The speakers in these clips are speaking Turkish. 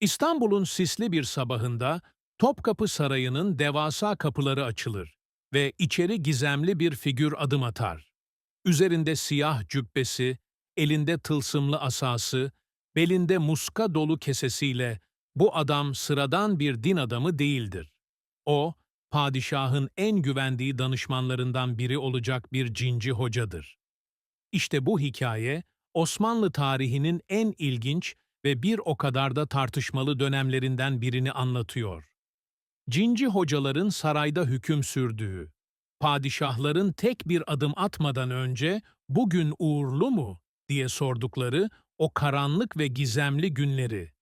İstanbul'un sisli bir sabahında Topkapı Sarayı'nın devasa kapıları açılır ve içeri gizemli bir figür adım atar. Üzerinde siyah cübbesi, elinde tılsımlı asası, belinde muska dolu kesesiyle bu adam sıradan bir din adamı değildir. O, padişahın en güvendiği danışmanlarından biri olacak bir cinci hocadır. İşte bu hikaye, Osmanlı tarihinin en ilginç ve bir o kadar da tartışmalı dönemlerinden birini anlatıyor. Cinci hocaların sarayda hüküm sürdüğü, padişahların tek bir adım atmadan önce bugün uğurlu mu diye sordukları o karanlık ve gizemli günleri.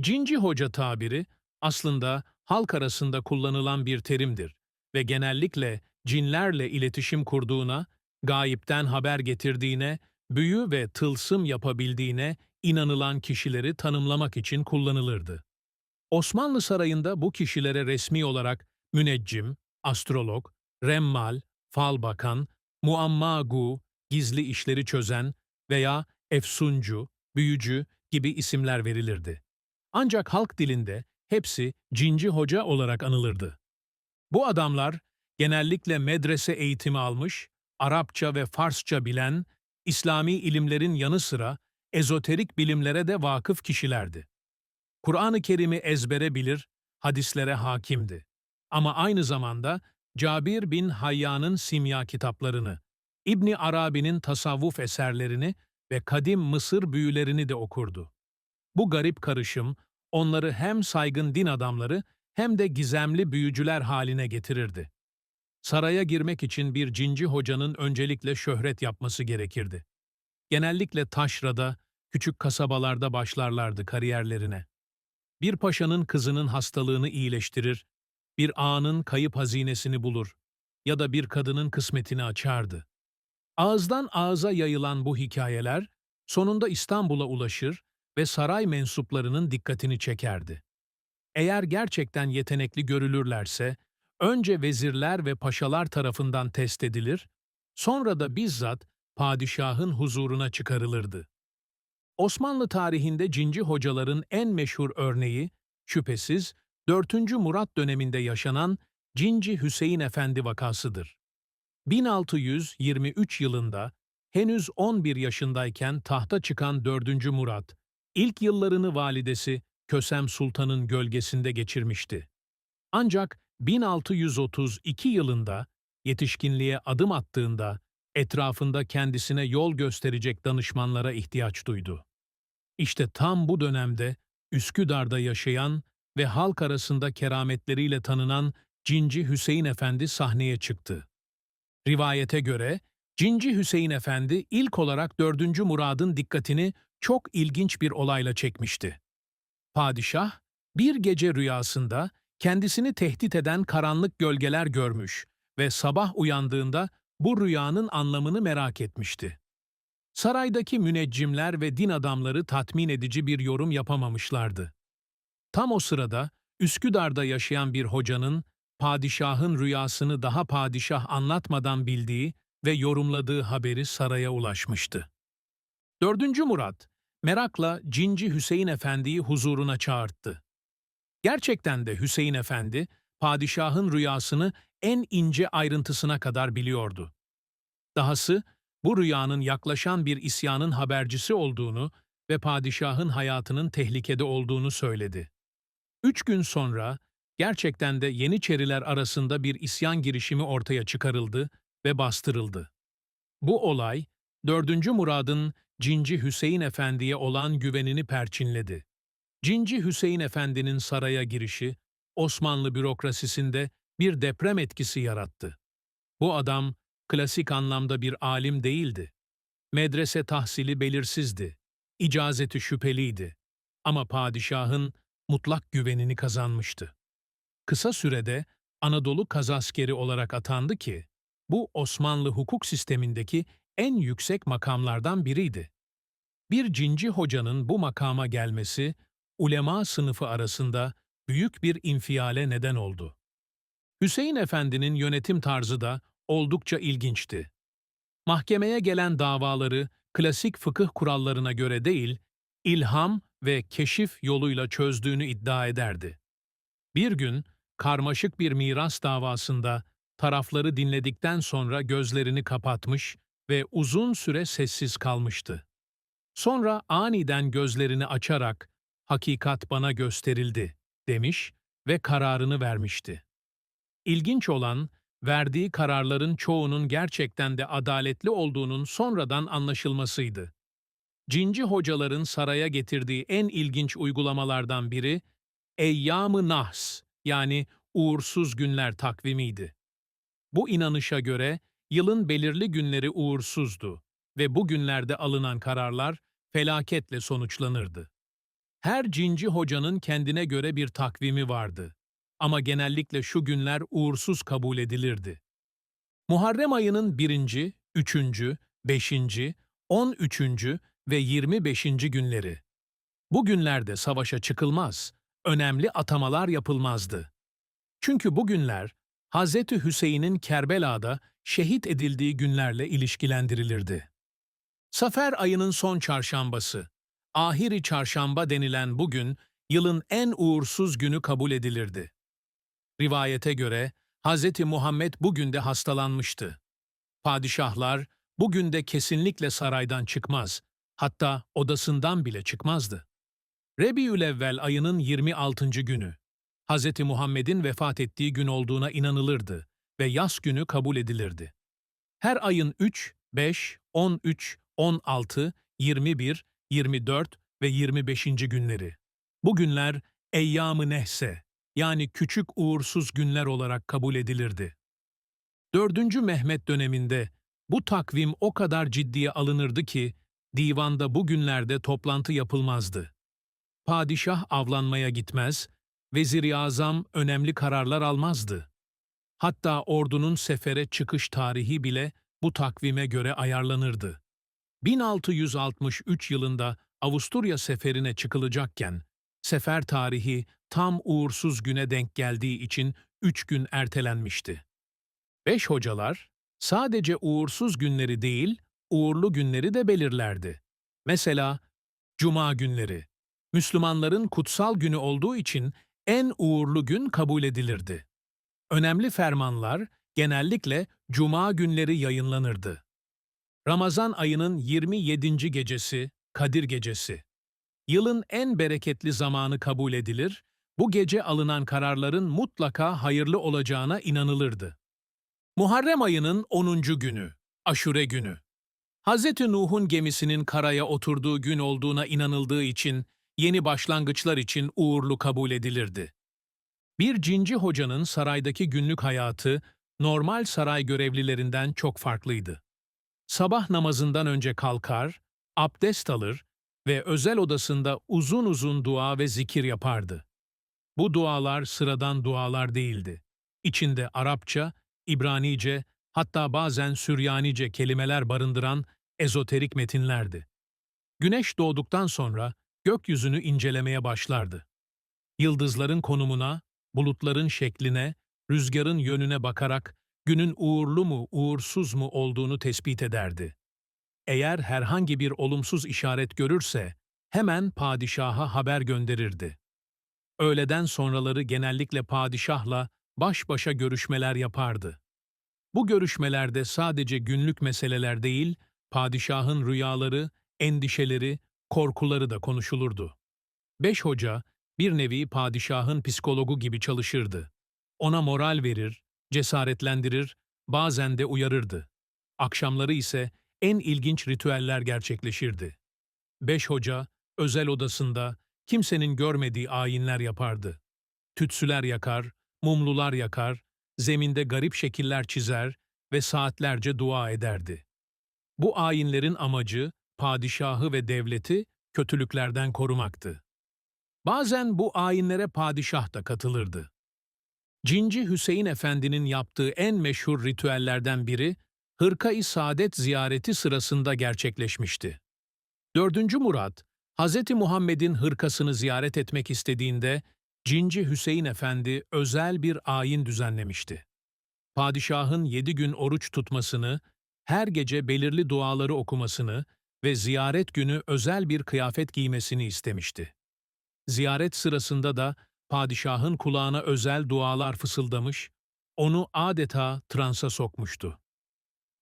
Cinci hoca tabiri aslında halk arasında kullanılan bir terimdir ve genellikle cinlerle iletişim kurduğuna, gayipten haber getirdiğine, büyü ve tılsım yapabildiğine inanılan kişileri tanımlamak için kullanılırdı. Osmanlı sarayında bu kişilere resmi olarak müneccim, astrolog, remmal, fal bakan, muammagu, gizli işleri çözen veya efsuncu, büyücü gibi isimler verilirdi. Ancak halk dilinde hepsi cinci hoca olarak anılırdı. Bu adamlar genellikle medrese eğitimi almış, Arapça ve Farsça bilen, İslami ilimlerin yanı sıra ezoterik bilimlere de vakıf kişilerdi. Kur'an-ı Kerim'i ezbere bilir, hadislere hakimdi. Ama aynı zamanda Cabir bin Hayyan'ın simya kitaplarını, İbni Arabi'nin tasavvuf eserlerini ve kadim Mısır büyülerini de okurdu. Bu garip karışım onları hem saygın din adamları hem de gizemli büyücüler haline getirirdi. Saraya girmek için bir cinci hocanın öncelikle şöhret yapması gerekirdi. Genellikle taşrada, küçük kasabalarda başlarlardı kariyerlerine. Bir paşanın kızının hastalığını iyileştirir, bir ağanın kayıp hazinesini bulur ya da bir kadının kısmetini açardı. Ağızdan ağıza yayılan bu hikayeler sonunda İstanbul'a ulaşır ve saray mensuplarının dikkatini çekerdi. Eğer gerçekten yetenekli görülürlerse, önce vezirler ve paşalar tarafından test edilir, sonra da bizzat padişahın huzuruna çıkarılırdı. Osmanlı tarihinde cinci hocaların en meşhur örneği, şüphesiz 4. Murat döneminde yaşanan Cinci Hüseyin Efendi vakasıdır. 1623 yılında henüz 11 yaşındayken tahta çıkan 4. Murat, ilk yıllarını validesi Kösem Sultan'ın gölgesinde geçirmişti. Ancak 1632 yılında yetişkinliğe adım attığında etrafında kendisine yol gösterecek danışmanlara ihtiyaç duydu. İşte tam bu dönemde Üsküdar'da yaşayan ve halk arasında kerametleriyle tanınan Cinci Hüseyin Efendi sahneye çıktı. Rivayete göre Cinci Hüseyin Efendi ilk olarak 4. Murad'ın dikkatini çok ilginç bir olayla çekmişti. Padişah, bir gece rüyasında kendisini tehdit eden karanlık gölgeler görmüş ve sabah uyandığında bu rüyanın anlamını merak etmişti. Saraydaki müneccimler ve din adamları tatmin edici bir yorum yapamamışlardı. Tam o sırada Üsküdar'da yaşayan bir hocanın padişahın rüyasını daha padişah anlatmadan bildiği ve yorumladığı haberi saraya ulaşmıştı. 4. Murat, merakla Cinci Hüseyin Efendi'yi huzuruna çağırttı. Gerçekten de Hüseyin Efendi, padişahın rüyasını en ince ayrıntısına kadar biliyordu. Dahası, bu rüyanın yaklaşan bir isyanın habercisi olduğunu ve padişahın hayatının tehlikede olduğunu söyledi. Üç gün sonra, gerçekten de Yeniçeriler arasında bir isyan girişimi ortaya çıkarıldı ve bastırıldı. Bu olay, 4. Murad'ın Cinci Hüseyin Efendi'ye olan güvenini perçinledi. Cinci Hüseyin Efendi'nin saraya girişi, Osmanlı bürokrasisinde bir deprem etkisi yarattı. Bu adam, klasik anlamda bir alim değildi. Medrese tahsili belirsizdi, icazeti şüpheliydi. Ama padişahın mutlak güvenini kazanmıştı. Kısa sürede Anadolu kazaskeri olarak atandı ki, bu Osmanlı hukuk sistemindeki en yüksek makamlardan biriydi. Bir cinci hocanın bu makama gelmesi, ulema sınıfı arasında büyük bir infiale neden oldu. Hüseyin Efendi'nin yönetim tarzı da oldukça ilginçti. Mahkemeye gelen davaları klasik fıkıh kurallarına göre değil, ilham ve keşif yoluyla çözdüğünü iddia ederdi. Bir gün karmaşık bir miras davasında tarafları dinledikten sonra gözlerini kapatmış ve uzun süre sessiz kalmıştı. Sonra aniden gözlerini açarak "Hakikat bana gösterildi." demiş ve kararını vermişti. İlginç olan verdiği kararların çoğunun gerçekten de adaletli olduğunun sonradan anlaşılmasıydı. Cinci hocaların saraya getirdiği en ilginç uygulamalardan biri Eyyam-ı Nahs yani uğursuz günler takvimiydi. Bu inanışa göre yılın belirli günleri uğursuzdu ve bu günlerde alınan kararlar felaketle sonuçlanırdı. Her cinci hocanın kendine göre bir takvimi vardı ama genellikle şu günler uğursuz kabul edilirdi. Muharrem ayının birinci, üçüncü, beşinci, on üçüncü ve yirmi beşinci günleri. Bu günlerde savaşa çıkılmaz, önemli atamalar yapılmazdı. Çünkü bu günler Hz. Hüseyin'in Kerbela'da şehit edildiği günlerle ilişkilendirilirdi. Safer ayının son çarşambası, ahiri çarşamba denilen bu gün yılın en uğursuz günü kabul edilirdi. Rivayete göre Hz. Muhammed bugün de hastalanmıştı. Padişahlar bugün de kesinlikle saraydan çıkmaz, hatta odasından bile çıkmazdı. Rebiülevvel ayının 26. günü, Hz. Muhammed'in vefat ettiği gün olduğuna inanılırdı ve yas günü kabul edilirdi. Her ayın 3, 5, 13, 16, 21, 24 ve 25. günleri. Bu günler Eyyam-ı Nehse yani küçük uğursuz günler olarak kabul edilirdi. 4. Mehmet döneminde bu takvim o kadar ciddiye alınırdı ki divanda bu günlerde toplantı yapılmazdı. Padişah avlanmaya gitmez, vezir-i azam önemli kararlar almazdı. Hatta ordunun sefere çıkış tarihi bile bu takvime göre ayarlanırdı. 1663 yılında Avusturya seferine çıkılacakken, sefer tarihi tam uğursuz güne denk geldiği için üç gün ertelenmişti. Beş hocalar, sadece uğursuz günleri değil, uğurlu günleri de belirlerdi. Mesela, Cuma günleri. Müslümanların kutsal günü olduğu için en uğurlu gün kabul edilirdi. Önemli fermanlar genellikle Cuma günleri yayınlanırdı. Ramazan ayının 27. gecesi, Kadir Gecesi. Yılın en bereketli zamanı kabul edilir, bu gece alınan kararların mutlaka hayırlı olacağına inanılırdı. Muharrem ayının 10. günü, Aşure günü. Hz. Nuh'un gemisinin karaya oturduğu gün olduğuna inanıldığı için yeni başlangıçlar için uğurlu kabul edilirdi. Bir cinci hocanın saraydaki günlük hayatı normal saray görevlilerinden çok farklıydı. Sabah namazından önce kalkar, abdest alır ve özel odasında uzun uzun dua ve zikir yapardı. Bu dualar sıradan dualar değildi. İçinde Arapça, İbranice, hatta bazen Süryanice kelimeler barındıran ezoterik metinlerdi. Güneş doğduktan sonra gökyüzünü incelemeye başlardı. Yıldızların konumuna, bulutların şekline, rüzgarın yönüne bakarak günün uğurlu mu, uğursuz mu olduğunu tespit ederdi. Eğer herhangi bir olumsuz işaret görürse hemen padişaha haber gönderirdi. Öğleden sonraları genellikle padişahla baş başa görüşmeler yapardı. Bu görüşmelerde sadece günlük meseleler değil, padişahın rüyaları, endişeleri, korkuları da konuşulurdu. Beş hoca, bir nevi padişahın psikologu gibi çalışırdı. Ona moral verir, cesaretlendirir, bazen de uyarırdı. Akşamları ise en ilginç ritüeller gerçekleşirdi. Beş hoca, özel odasında, kimsenin görmediği ayinler yapardı. Tütsüler yakar, mumlular yakar, zeminde garip şekiller çizer ve saatlerce dua ederdi. Bu ayinlerin amacı, padişahı ve devleti kötülüklerden korumaktı. Bazen bu ayinlere padişah da katılırdı. Cinci Hüseyin Efendi'nin yaptığı en meşhur ritüellerden biri, Hırka-i Saadet ziyareti sırasında gerçekleşmişti. 4. Murat, Hz. Muhammed'in hırkasını ziyaret etmek istediğinde, Cinci Hüseyin Efendi özel bir ayin düzenlemişti. Padişahın yedi gün oruç tutmasını, her gece belirli duaları okumasını ve ziyaret günü özel bir kıyafet giymesini istemişti. Ziyaret sırasında da padişahın kulağına özel dualar fısıldamış, onu adeta transa sokmuştu.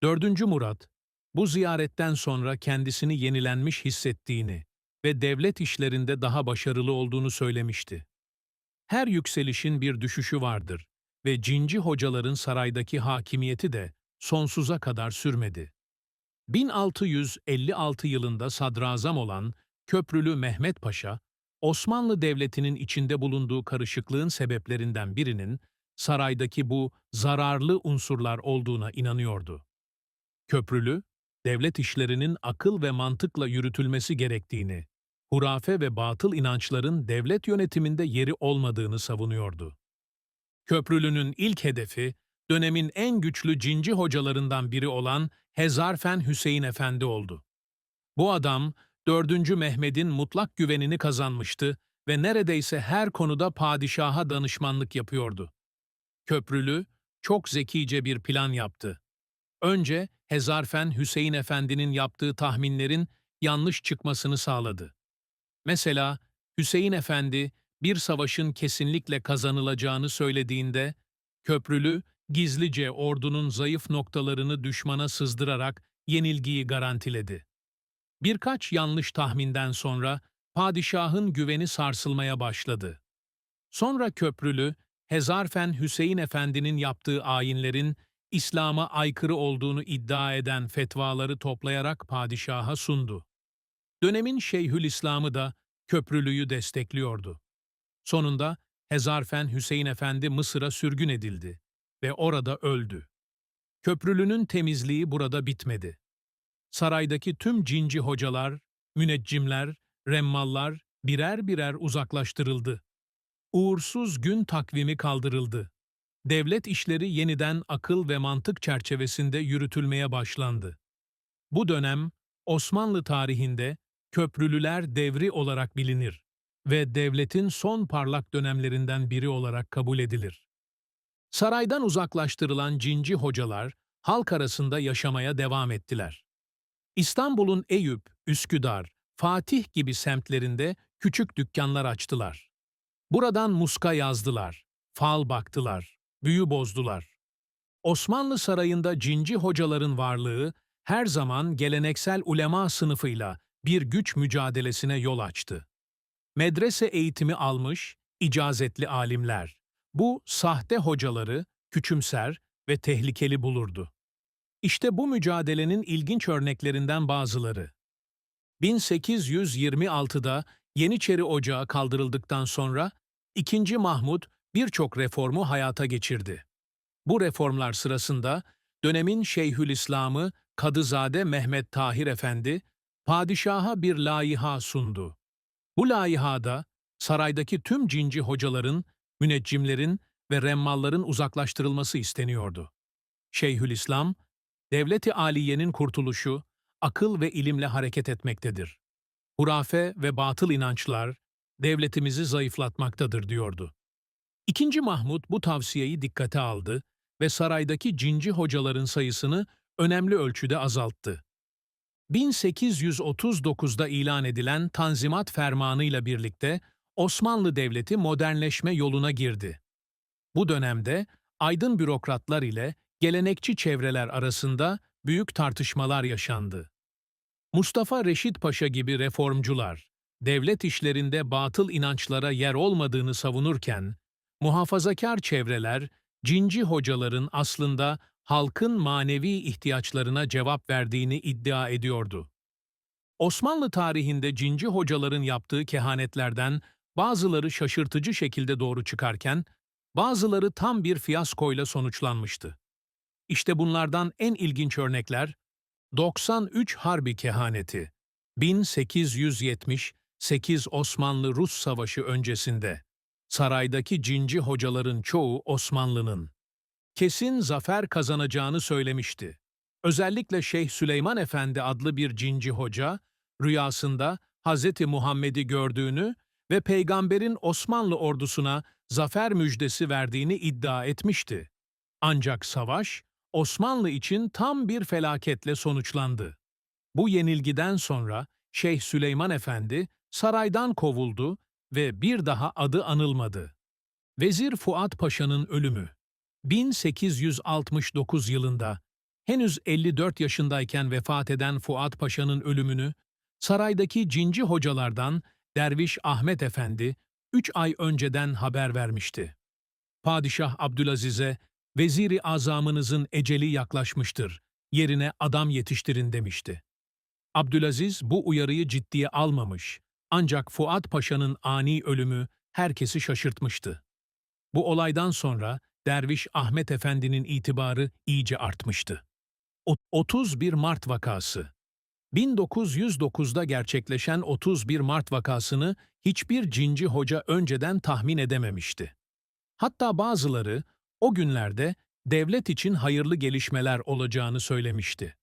4. Murat, bu ziyaretten sonra kendisini yenilenmiş hissettiğini ve devlet işlerinde daha başarılı olduğunu söylemişti. Her yükselişin bir düşüşü vardır ve cinci hocaların saraydaki hakimiyeti de sonsuza kadar sürmedi. 1656 yılında sadrazam olan Köprülü Mehmet Paşa, Osmanlı Devleti'nin içinde bulunduğu karışıklığın sebeplerinden birinin saraydaki bu zararlı unsurlar olduğuna inanıyordu. Köprülü, devlet işlerinin akıl ve mantıkla yürütülmesi gerektiğini, hurafe ve batıl inançların devlet yönetiminde yeri olmadığını savunuyordu. Köprülü'nün ilk hedefi, dönemin en güçlü cinci hocalarından biri olan Hezarfen Hüseyin Efendi oldu. Bu adam, 4. Mehmet'in mutlak güvenini kazanmıştı ve neredeyse her konuda padişaha danışmanlık yapıyordu. Köprülü, çok zekice bir plan yaptı. Önce Hezarfen Hüseyin Efendi'nin yaptığı tahminlerin yanlış çıkmasını sağladı. Mesela Hüseyin Efendi bir savaşın kesinlikle kazanılacağını söylediğinde, Köprülü gizlice ordunun zayıf noktalarını düşmana sızdırarak yenilgiyi garantiledi. Birkaç yanlış tahminden sonra padişahın güveni sarsılmaya başladı. Sonra Köprülü, Hezarfen Hüseyin Efendi'nin yaptığı ayinlerin İslam'a aykırı olduğunu iddia eden fetvaları toplayarak padişaha sundu. Dönemin Şeyhülislam'ı da Köprülü'yü destekliyordu. Sonunda Hezarfen Hüseyin Efendi Mısır'a sürgün edildi ve orada öldü. Köprülü'nün temizliği burada bitmedi. Saraydaki tüm cinci hocalar, müneccimler, remmallar birer birer uzaklaştırıldı. Uğursuz gün takvimi kaldırıldı. Devlet işleri yeniden akıl ve mantık çerçevesinde yürütülmeye başlandı. Bu dönem Osmanlı tarihinde Köprülüler devri olarak bilinir ve devletin son parlak dönemlerinden biri olarak kabul edilir. Saraydan uzaklaştırılan cinci hocalar halk arasında yaşamaya devam ettiler. İstanbul'un Eyüp, Üsküdar, Fatih gibi semtlerinde küçük dükkanlar açtılar. Buradan muska yazdılar, fal baktılar, büyü bozdular. Osmanlı sarayında cinci hocaların varlığı her zaman geleneksel ulema sınıfıyla bir güç mücadelesine yol açtı. Medrese eğitimi almış, icazetli alimler, bu sahte hocaları küçümser ve tehlikeli bulurdu. İşte bu mücadelenin ilginç örneklerinden bazıları. 1826'da Yeniçeri Ocağı kaldırıldıktan sonra 2. Mahmud birçok reformu hayata geçirdi. Bu reformlar sırasında dönemin Şeyhülislam'ı Kadızade Mehmet Tahir Efendi padişaha bir laiha sundu. Bu laihada saraydaki tüm cinci hocaların, müneccimlerin ve remmalların uzaklaştırılması isteniyordu. Şeyhülislam, devleti aliyenin kurtuluşu, akıl ve ilimle hareket etmektedir. Hurafe ve batıl inançlar, devletimizi zayıflatmaktadır diyordu. İkinci Mahmud bu tavsiyeyi dikkate aldı ve saraydaki cinci hocaların sayısını önemli ölçüde azalttı. 1839'da ilan edilen Tanzimat Fermanı ile birlikte Osmanlı Devleti modernleşme yoluna girdi. Bu dönemde aydın bürokratlar ile gelenekçi çevreler arasında büyük tartışmalar yaşandı. Mustafa Reşit Paşa gibi reformcular, devlet işlerinde batıl inançlara yer olmadığını savunurken, muhafazakar çevreler, cinci hocaların aslında halkın manevi ihtiyaçlarına cevap verdiğini iddia ediyordu. Osmanlı tarihinde cinci hocaların yaptığı kehanetlerden bazıları şaşırtıcı şekilde doğru çıkarken, bazıları tam bir fiyaskoyla sonuçlanmıştı. İşte bunlardan en ilginç örnekler 93 Harbi Kehaneti 1878 Osmanlı-Rus Savaşı öncesinde saraydaki cinci hocaların çoğu Osmanlı'nın kesin zafer kazanacağını söylemişti. Özellikle Şeyh Süleyman Efendi adlı bir cinci hoca, rüyasında Hz. Muhammed'i gördüğünü ve peygamberin Osmanlı ordusuna zafer müjdesi verdiğini iddia etmişti. Ancak savaş, Osmanlı için tam bir felaketle sonuçlandı. Bu yenilgiden sonra Şeyh Süleyman Efendi saraydan kovuldu ve bir daha adı anılmadı. Vezir Fuat Paşa'nın ölümü 1869 yılında henüz 54 yaşındayken vefat eden Fuat Paşa'nın ölümünü saraydaki cinci hocalardan Derviş Ahmet Efendi 3 ay önceden haber vermişti. Padişah Abdülaziz'e veziri azamınızın eceli yaklaşmıştır, yerine adam yetiştirin demişti. Abdülaziz bu uyarıyı ciddiye almamış ancak Fuat Paşa'nın ani ölümü herkesi şaşırtmıştı. Bu olaydan sonra Derviş Ahmet Efendi'nin itibarı iyice artmıştı. O- 31 Mart vakası 1909'da gerçekleşen 31 Mart vakasını hiçbir cinci hoca önceden tahmin edememişti. Hatta bazıları o günlerde devlet için hayırlı gelişmeler olacağını söylemişti.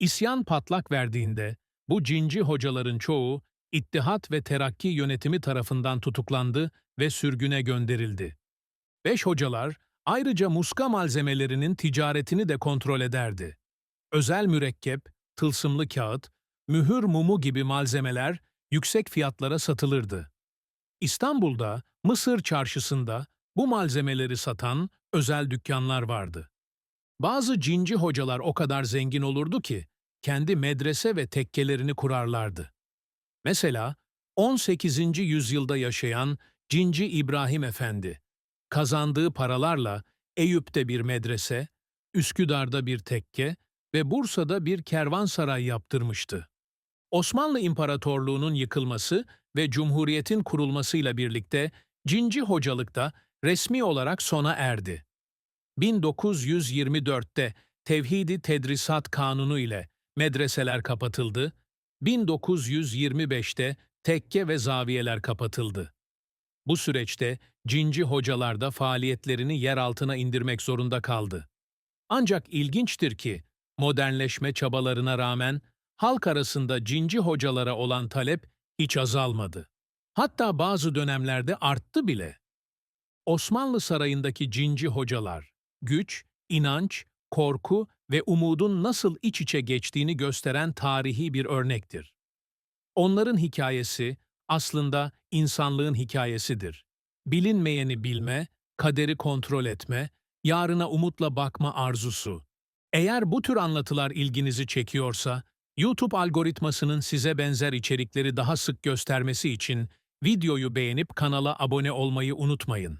İsyan patlak verdiğinde bu cinci hocaların çoğu İttihat ve Terakki yönetimi tarafından tutuklandı ve sürgüne gönderildi. Beş hocalar ayrıca muska malzemelerinin ticaretini de kontrol ederdi. Özel mürekkep, tılsımlı kağıt, mühür mumu gibi malzemeler yüksek fiyatlara satılırdı. İstanbul'da, Mısır çarşısında bu malzemeleri satan özel dükkanlar vardı. Bazı cinci hocalar o kadar zengin olurdu ki kendi medrese ve tekkelerini kurarlardı. Mesela 18. yüzyılda yaşayan Cinci İbrahim Efendi, kazandığı paralarla Eyüp'te bir medrese, Üsküdar'da bir tekke ve Bursa'da bir kervansaray yaptırmıştı. Osmanlı İmparatorluğu'nun yıkılması ve Cumhuriyet'in kurulmasıyla birlikte Cinci hocalık da resmi olarak sona erdi. 1924'te Tevhidi Tedrisat Kanunu ile medreseler kapatıldı, 1925'te tekke ve zaviyeler kapatıldı. Bu süreçte cinci hocalar da faaliyetlerini yer altına indirmek zorunda kaldı. Ancak ilginçtir ki modernleşme çabalarına rağmen halk arasında cinci hocalara olan talep hiç azalmadı. Hatta bazı dönemlerde arttı bile. Osmanlı sarayındaki cinci hocalar, güç, inanç, korku ve umudun nasıl iç içe geçtiğini gösteren tarihi bir örnektir. Onların hikayesi aslında insanlığın hikayesidir. Bilinmeyeni bilme, kaderi kontrol etme, yarına umutla bakma arzusu. Eğer bu tür anlatılar ilginizi çekiyorsa, YouTube algoritmasının size benzer içerikleri daha sık göstermesi için videoyu beğenip kanala abone olmayı unutmayın.